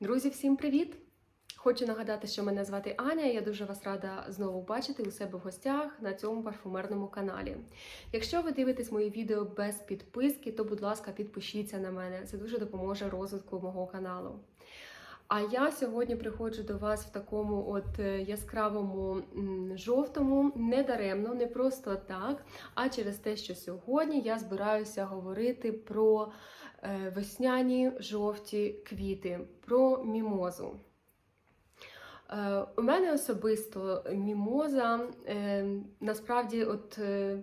Друзі, всім привіт! Хочу нагадати, що мене звати Аня. і Я дуже вас рада знову бачити у себе в гостях на цьому парфумерному каналі. Якщо ви дивитесь мої відео без підписки, то, будь ласка, підпишіться на мене. Це дуже допоможе розвитку мого каналу. А я сьогодні приходжу до вас в такому от е, яскравому жовтому, не даремно, не просто так, а через те, що сьогодні я збираюся говорити про весняні жовті квіти, про мімозу. Е, У мене особисто мімоза е, насправді от е,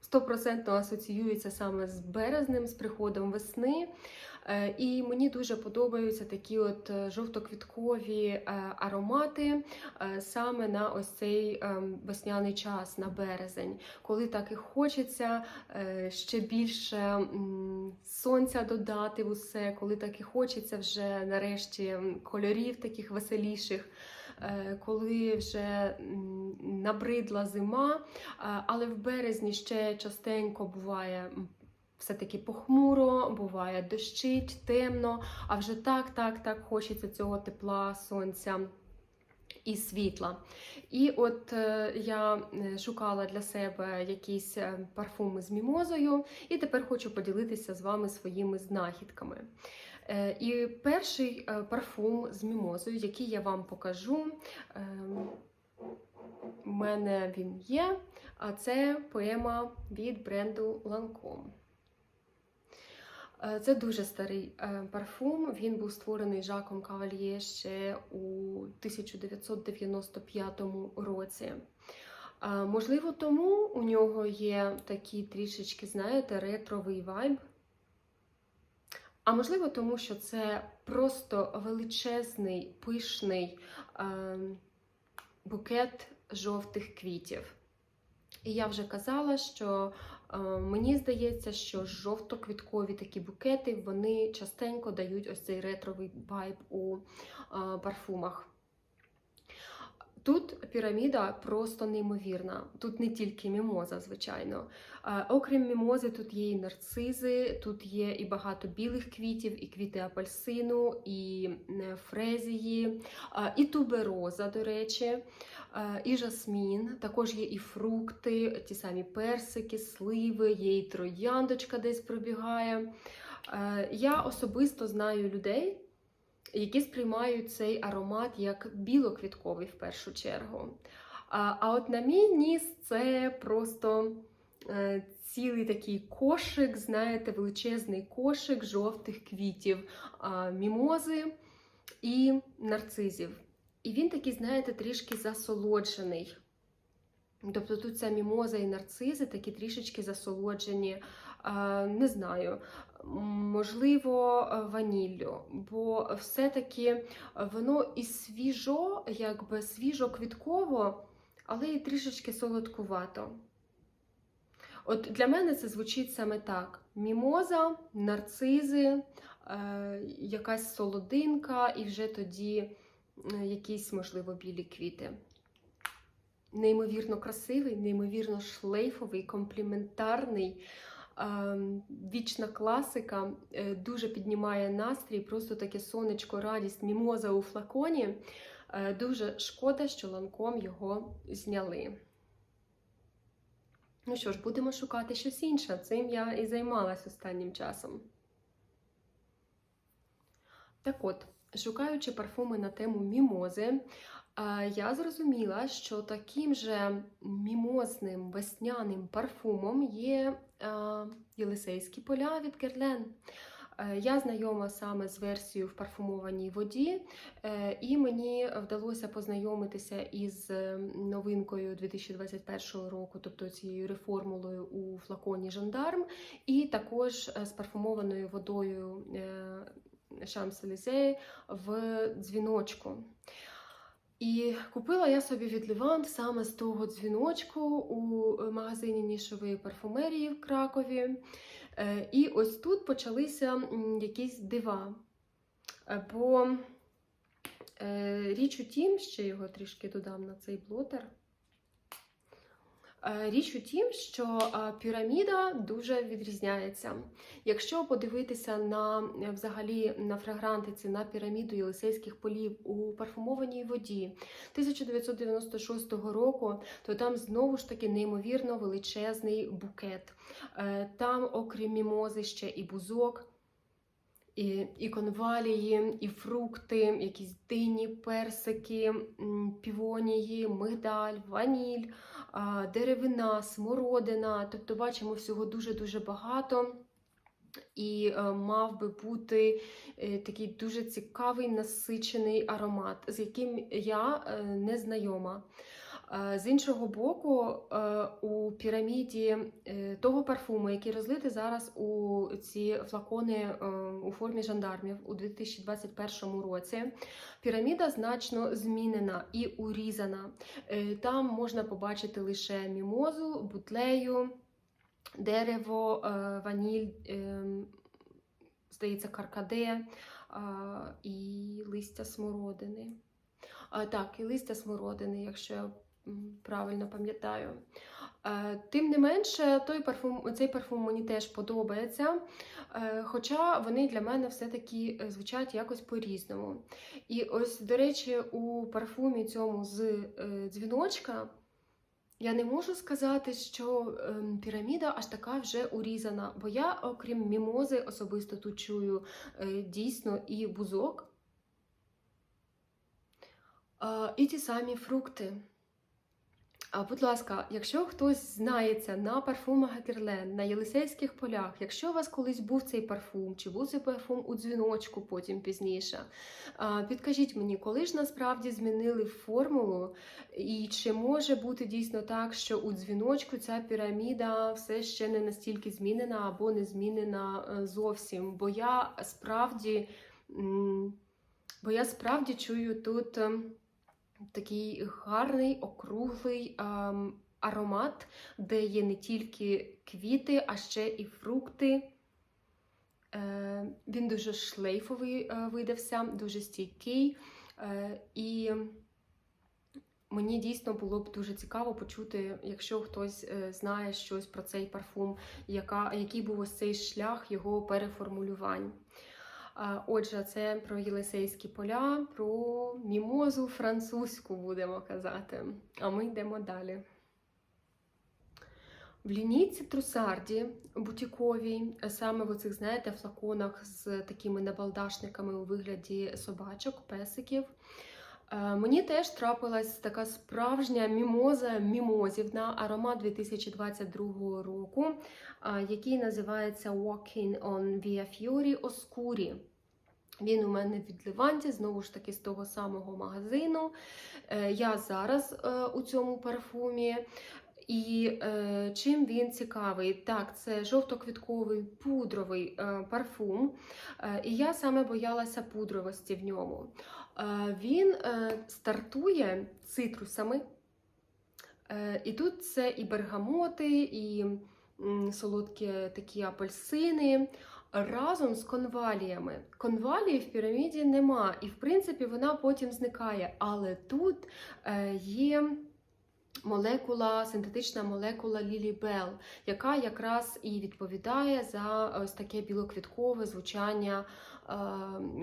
стопроцентно асоціюється саме з березнем, з приходом весни. Е, І мені дуже подобаються такі от е, жовтоквіткові е, аромати саме на ось цей е, весняний час, на березень, коли так і хочеться ще більше сонця додати в усе, коли так і хочеться вже нарешті кольорів таких веселіших. Коли вже набридла зима, але в березні ще частенько буває все-таки похмуро, буває дощить, темно, а вже так, так, так хочеться цього тепла, сонця. І світла. І от е, я е, шукала для себе якісь е, парфуми з мімозою, і тепер хочу поділитися з вами своїми знахідками. І перший парфум з мімозою, який я вам покажу, е, у мене він є, а це поема від бренду Lancome. Е, Це дуже старий е, парфум. Він був створений Жаком Кавальє ще у 1995 році. Е, Можливо, тому у нього є такий трішечки, знаєте, ретровий вайб. А можливо, тому що це просто величезний, пишний букет жовтих квітів. І я вже казала, що мені здається, що жовто-квіткові такі букети вони частенько дають ось цей ретровий вайб у е, парфумах. Тут піраміда просто неймовірна. Тут не тільки мімоза, звичайно. Окрім мімози, тут є і нарцизи, тут є і багато білих квітів, і квіти апельсину, і фрезії, і тубероза, до речі, і жасмін. Також є і фрукти, ті самі персики, сливи, є і трояндочка десь пробігає. Я особисто знаю людей, які сприймають цей аромат як білоквітковий в першу чергу. А, от на мій ніс це просто е, цілий такий кошик, знаєте, величезний кошик жовтих квітів, мімози і нарцизів. І він такий, знаєте, трішки засолоджений. Тобто тут ця мімоза і нарцизи такі трішечки засолоджені, не знаю, можливо, ваніллю, бо все-таки воно і свіжо, якби свіжо-квітково, але і трішечки солодкувато. От для мене це звучить саме так: мімоза, нарцизи, е, якась солодинка, і вже тоді е, якісь, можливо, білі квіти. Неймовірно красивий, неймовірно шлейфовий, компліментарний. Вічна класика е, дуже піднімає настрій, просто таке сонечко, радість, мімоза у флаконі. Е, Дуже шкода, що ланком його зняли. Ну що ж, будемо шукати щось інше. Цим я і займалась останнім часом. Так от, шукаючи парфуми на тему мімози, я зрозуміла, що таким же мімозним весняним парфумом є Єлисейські поля від Герлен. Е, Я знайома саме з версією в парфумованій воді, е, і мені вдалося познайомитися із е, новинкою 2021 року, тобто цією реформулою у флаконі Жандарм, і також з парфумованою водою Шамс-Елізе в дзвіночку. І купила я собі від Левант саме з того дзвіночку у е, магазині нішової парфумерії в Кракові. Е, І ось тут почалися якісь дива. Е, Бо річ у тім, ще його трішки додам на цей блотер. Е, Річ у тім, що е, піраміда дуже відрізняється. Якщо подивитися на е, взагалі на фрагрантиці на піраміду Єлисейських полів у парфумованій воді 1996 року, то там знову ж таки неймовірно величезний букет. Там, окрім мімози, ще і бузок. І, і конвалії, і фрукти, якісь дині, персики, півонії, мигдаль, ваніль, деревина, смородина. Тобто бачимо всього дуже-дуже багато. І е, мав би бути е, такий дуже цікавий насичений аромат, з яким я е, не знайома. З іншого боку, е, у піраміді е, того парфуму, який розлитий зараз у ці флакони е, у формі жандармів у 2021 році, піраміда значно змінена і урізана. Там можна побачити лише мімозу, бутлею, дерево, ваніль, здається, каркаде і листя смородини. А, так, і листя смородини, якщо я правильно пам'ятаю. Е, Тим не менше, той парфум, цей парфум мені теж подобається, е, хоча вони для мене все-таки е, звучать якось по-різному. І ось, до речі, у парфумі цьому з дзвіночка я не можу сказати, що ем, піраміда аж така вже урізана, бо я, окрім мімози, особисто тут чую дійсно і бузок, і ті самі фрукти. А, будь ласка, якщо хтось знається на парфумах Герлен, на Єлисейських полях, якщо у вас колись був цей парфум, чи був цей парфум у дзвіночку потім пізніше, підкажіть мені, коли ж насправді змінили формулу, і чи може бути дійсно так, що у дзвіночку ця піраміда все ще не настільки змінена або не змінена е, зовсім? Бо я справді, бо я справді чую тут. Такий гарний, округлий ем, аромат, де є не тільки квіти, а ще і фрукти. Е, він дуже шлейфовий е, видався, дуже стійкий. Е, і мені дійсно було б дуже цікаво почути, якщо хтось е, знає щось про цей парфум, яка, який був ось цей шлях його переформулювань. Отже, це про Єлисейські поля, про мімозу французьку будемо казати. А ми йдемо далі. В лінійці Трусарді бутіковій, саме в оцих, знаєте, флаконах з такими набалдашниками у вигляді собачок, песиків. Е, Мені теж трапилась така справжня мімоза мімозівна аромат 2022 року, е, який називається Walking on Via Fiori Oscuri. Він у мене від Леванті, знову ж таки, з того самого магазину. Е, Я зараз у цьому парфумі. І е, чим він цікавий? Так, це жовтоквітковий пудровий е, парфум. Е, і я саме боялася пудровості в ньому. Е, він е, стартує цитрусами. Е, і тут це і бергамоти, і солодкі такі апельсини разом з конваліями. Конвалії в піраміді нема, і в принципі вона потім зникає. Але тут є молекула, синтетична молекула Лілібел, яка якраз і відповідає за ось таке білоквіткове звучання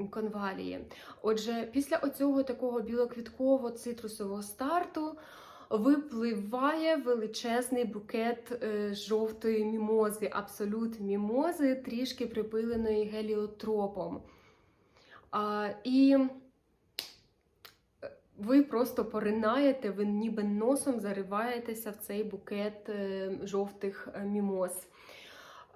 конвалії. Отже, після оцього такого білоквітково-цитрусового старту. Випливає величезний букет е, жовтої мімози, абсолют мімози, трішки припиленої геліотропом. А, і ви просто поринаєте, ви ніби носом зариваєтеся в цей букет е, жовтих е, мімоз.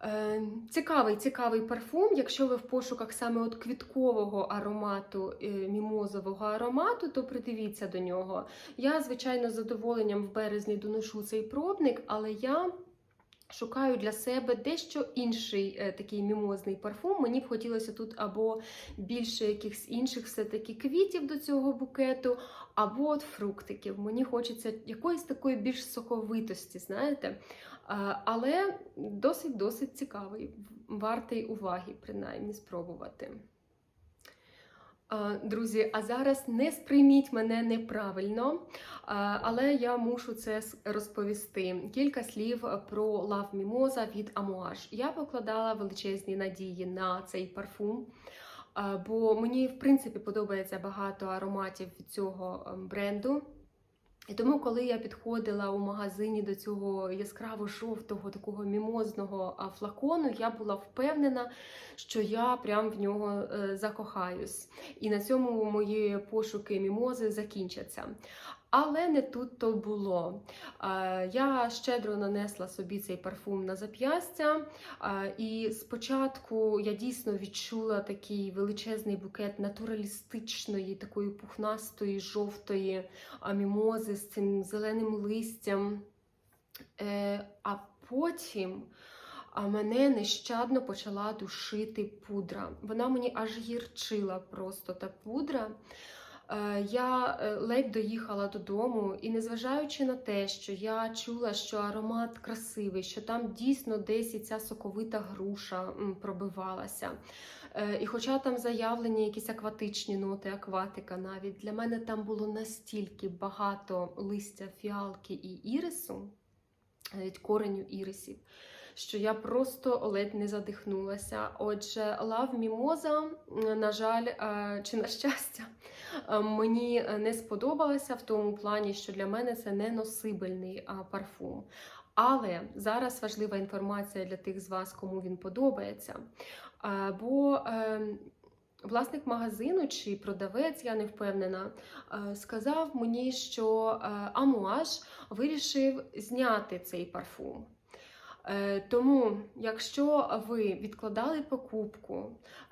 Е, Цікавий, цікавий парфум. Якщо ви в пошуках саме от квіткового аромату, е, мімозового аромату, то придивіться до нього. Я, звичайно, з задоволенням в березні доношу цей пробник, але я шукаю для себе дещо інший е, такий мімозний парфум. Мені б хотілося тут або більше якихось інших все-таки квітів до цього букету, або от фруктиків. Мені хочеться якоїсь такої більш соковитості, знаєте. Але досить-досить цікавий, вартий уваги, принаймні, спробувати. Друзі, а зараз не сприйміть мене неправильно, але я мушу це розповісти. Кілька слів про Love Mimosa від Amouage. Я покладала величезні надії на цей парфум, бо мені, в принципі, подобається багато ароматів від цього ем, бренду. І тому, коли я підходила у магазині до цього яскраво жовтого, такого мімозного флакону, я була впевнена, що я прям в нього е, закохаюсь. І на цьому мої пошуки мімози закінчаться. Але не тут то було. Я щедро нанесла собі цей парфум на зап'ястя, і спочатку я дійсно відчула такий величезний букет натуралістичної, такої пухнастої, жовтої мімози з цим зеленим листям. Е, А потім а мене нещадно почала душити пудра. Вона мені аж гірчила просто та пудра. Е, Я е, ледь доїхала додому, і незважаючи на те, що я чула, що аромат красивий, що там дійсно десь і ця соковита груша пробивалася. Е, І хоча там заявлені якісь акватичні ноти, акватика навіть, для мене там було настільки багато листя фіалки і ірису, навіть кореню ірисів, що я просто ледь не задихнулася. Отже, лав мімоза, на жаль, е, чи на щастя, е, мені не сподобалася в тому плані, що для мене це не носибельний парфум. Але зараз важлива інформація для тих з вас, кому він подобається. Е, Бо власник магазину чи продавець, я не впевнена, сказав мені, що Амуаж вирішив зняти цей парфум. Е, Тому, якщо ви відкладали покупку,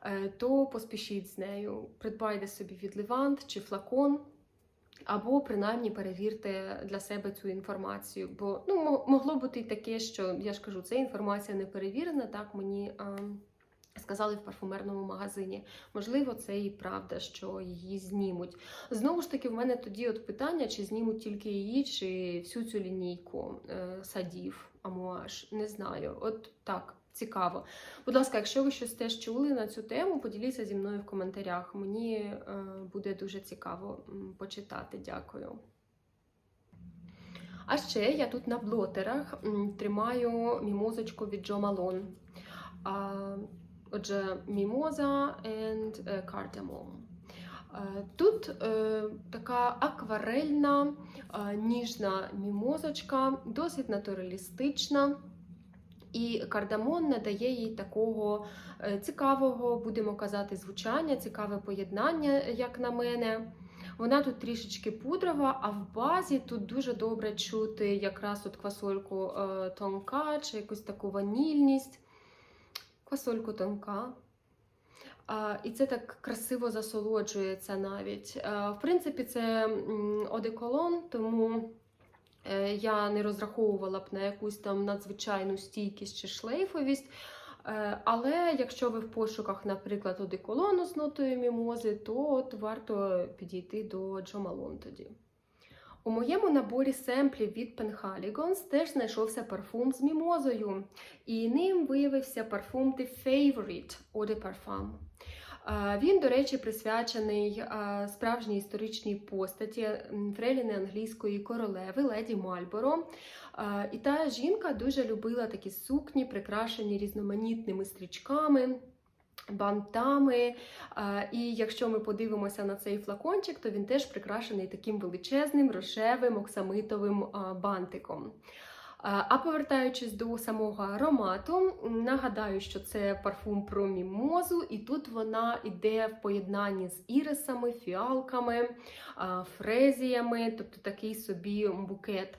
е, то поспішіть з нею. Придбайте собі від Левант чи флакон, або принаймні перевірте для себе цю інформацію. Бо ну, мо- могло бути і таке, що я ж кажу, це інформація не перевірена, так мені. а, Сказали в парфумерному магазині. Можливо, це і правда, що її знімуть. Знову ж таки, в мене тоді от питання, чи знімуть тільки її, чи всю цю лінійку е, садів, амуаж. Не знаю. От так, цікаво. Будь ласка, якщо ви щось теж чули на цю тему, поділіться зі мною в коментарях. Мені е, буде дуже цікаво почитати. Дякую. А ще я тут на блотерах тримаю мімозочку від Джо Малон. Отже, мімоза and е, cardamom. Е, Тут е, така акварельна, е, ніжна мімозочка, досить натуралістична. І кардамон надає їй такого цікавого, будемо казати, звучання, цікаве поєднання, як на мене. Вона тут трішечки пудрова, а в базі тут дуже добре чути якраз от квасольку тонка чи якусь таку ванільність. Квасольку тонка. І це так красиво засолоджується навіть. В принципі, це одеколон, тому е, я не розраховувала б на якусь там надзвичайну стійкість чи шлейфовість. Е, Але якщо ви в пошуках, наприклад, одеколону з нотою мімози, то от варто підійти до Джо Малон тоді. У моєму наборі семплів від Penhaligons теж знайшовся парфум з мімозою, і ним виявився парфум The Favorite Eau de Parfum. Він, до речі, присвячений справжній історичній постаті м, фрейліни англійської королеви Леді Мальборо. І та жінка дуже любила такі сукні, прикрашені різноманітними стрічками. Бантами, і якщо ми подивимося на цей флакончик, то він теж прикрашений таким величезним рожевим оксамитовим бантиком. А повертаючись до самого аромату, нагадаю, що це парфум про мімозу, і тут вона йде в поєднанні з ірисами, фіалками, фрезіями, тобто такий собі букет.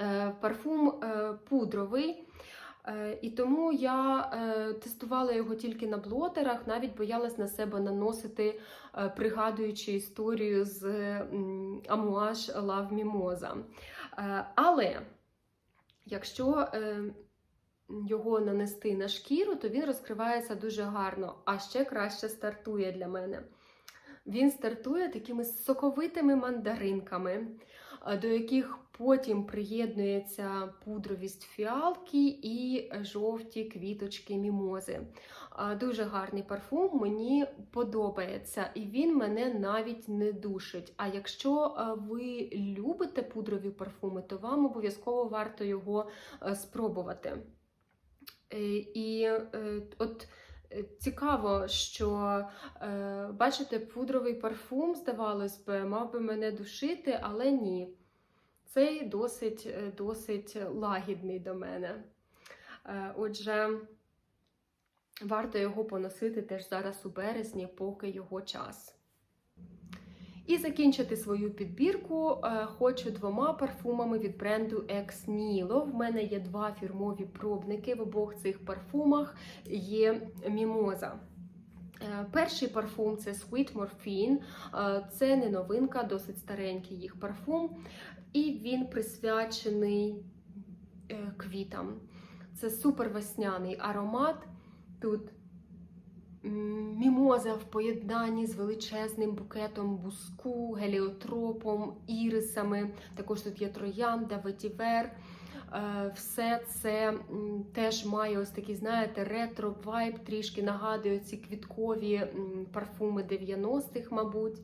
Е, Парфум е, пудровий. Е, І тому я тестувала його тільки на блотерах, навіть боялась на себе наносити, пригадуючи історію з Амуаж Лав Мімоза. Але якщо е, його нанести на шкіру, то він розкривається дуже гарно, а ще краще стартує для мене. Він стартує такими соковитими мандаринками, е, до яких Потім приєднується пудровість фіалки і жовті квіточки мімози. Дуже гарний парфум, мені подобається, і він мене навіть не душить. А якщо ви любите пудрові парфуми, то вам обов'язково варто його спробувати. Е, І е, от е, цікаво, що е, бачите, пудровий парфум, здавалось би, мав би мене душити, але ні. Цей досить, е, досить лагідний до мене. Е, Отже, варто його поносити теж зараз у березні, поки його час. І закінчити свою підбірку е, хочу двома парфумами від бренду Ex Nilo. В мене є два фірмові пробники. В обох цих парфумах є мімоза. Е, Перший парфум це Sweet Morphine. Е, Це не новинка, досить старенький їх парфум. І він присвячений е, квітам. Це супер весняний аромат. Тут мімоза в поєднанні з величезним букетом буску, геліотропом, ірисами. Також тут є троянда, ветівер. Е, Все це теж має ось такий, знаєте, ретро-вайб, трішки нагадує ці квіткові парфуми 90-х, мабуть.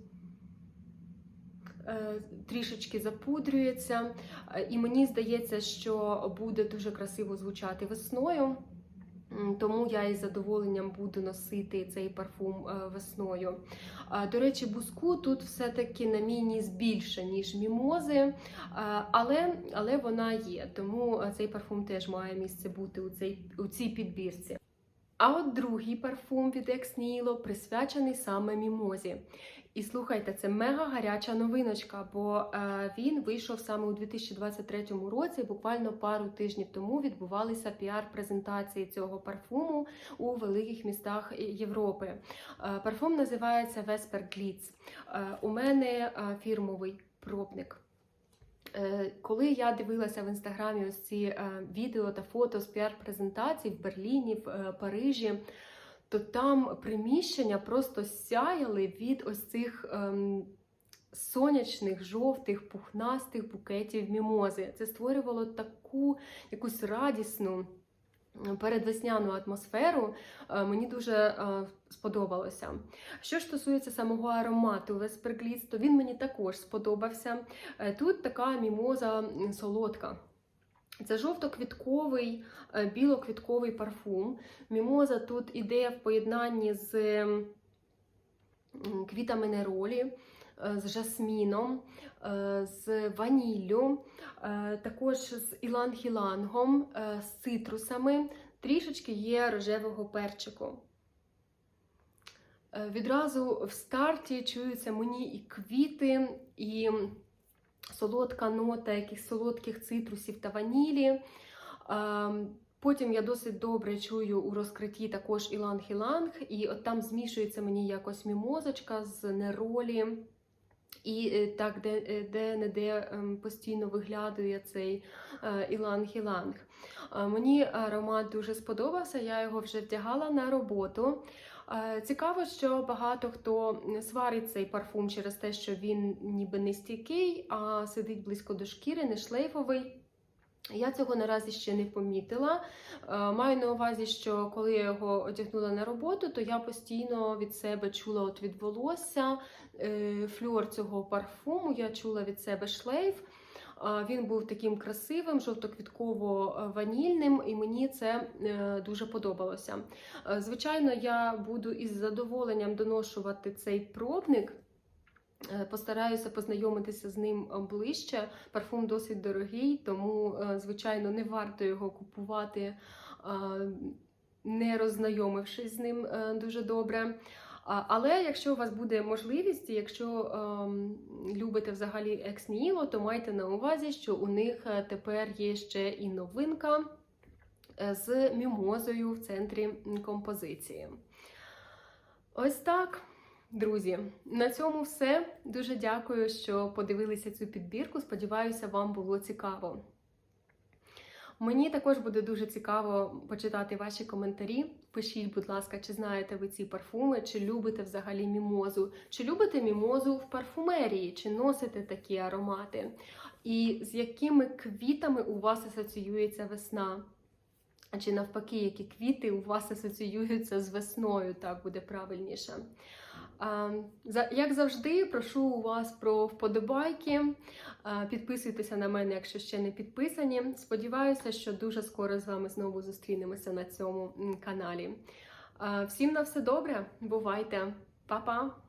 Е, Трішечки запудрюється, Е, і мені здається, що буде дуже красиво звучати весною. Тому я із задоволенням буду носити цей парфум е, весною. До речі, буску тут все-таки на мій більше, ніж мімози, е, але, але вона є. Тому е, цей парфум теж має місце бути у, цей, у цій підбірці. А от другий парфум від Nihilo присвячений саме мімозі. І слухайте, це мега гаряча новиночка, бо е, він вийшов саме у 2023 році. Буквально пару тижнів тому відбувалися піар-презентації цього парфуму у великих містах Європи. Е, парфум називається Vesper Glitz. Е, у мене фірмовий пробник. Коли я дивилася в інстаграмі ось ці відео та фото з піар-презентацій в Берліні, в Парижі, то там приміщення просто сяяли від ось цих ем, сонячних, жовтих, пухнастих букетів мімози. Це створювало таку якусь радісну. Передвесняну атмосферу Е, мені дуже е, сподобалося. Що ж стосується самого аромату Веспергліс, то він мені також сподобався. Е, Тут така мімоза солодка. Це жовто-квітковий, е, біло-квітковий парфум. Мімоза тут іде в поєднанні з квітами неролі, е, з жасміном, е, з ваніллю, також з іланг-ілангом, з цитрусами. Трішечки є рожевого перчику. Відразу в старті чуються мені і квіти, і солодка нота якихось солодких цитрусів та ванілі. Потім я досить добре чую у розкритті також іланг-іланг, і от там змішується мені якось мімозочка з неролі. І е, так, е, де не де ем, постійно виглядує цей е, іланг-іланг. Мені аромат дуже сподобався, я його вже вдягала на роботу. Е, Цікаво, що багато хто сварить цей парфум через те, що він ніби не стійкий, а сидить близько до шкіри, не шлейфовий. Я цього наразі ще не помітила. Е, Маю на увазі, що коли я його одягнула на роботу, то я постійно від себе чула от від волосся е, флюор цього парфуму, я чула від себе шлейф. Е, Він був таким красивим, жовто-квітково-ванільним, і мені це е, дуже подобалося. Е, Звичайно, я буду із задоволенням доношувати цей пробник. Постараюся познайомитися з ним ближче. Парфум досить дорогий, тому, звичайно, не варто його купувати, не роззнайомившись з ним дуже добре. Але якщо у вас буде можливість, якщо ем, любите взагалі Nihilo, то майте на увазі, що у них е, тепер є ще і новинка е, з мімозою в центрі композиції. Ось так. Друзі, на цьому все. Дуже дякую, що подивилися цю підбірку. Сподіваюся, вам було цікаво. Мені також буде дуже цікаво почитати ваші коментарі. Пишіть, будь ласка, чи знаєте ви ці парфуми, чи любите взагалі мімозу, чи любите мімозу в парфумерії, чи носите такі аромати. і з якими квітами у вас асоціюється весна. А Чи навпаки, які квіти у вас асоціюються з весною, так буде правильніше. Як завжди, прошу у вас про вподобайки. Підписуйтеся на мене, якщо ще не підписані. Сподіваюся, що дуже скоро з вами знову зустрінемося на цьому каналі. Всім на все добре, бувайте, Па-па!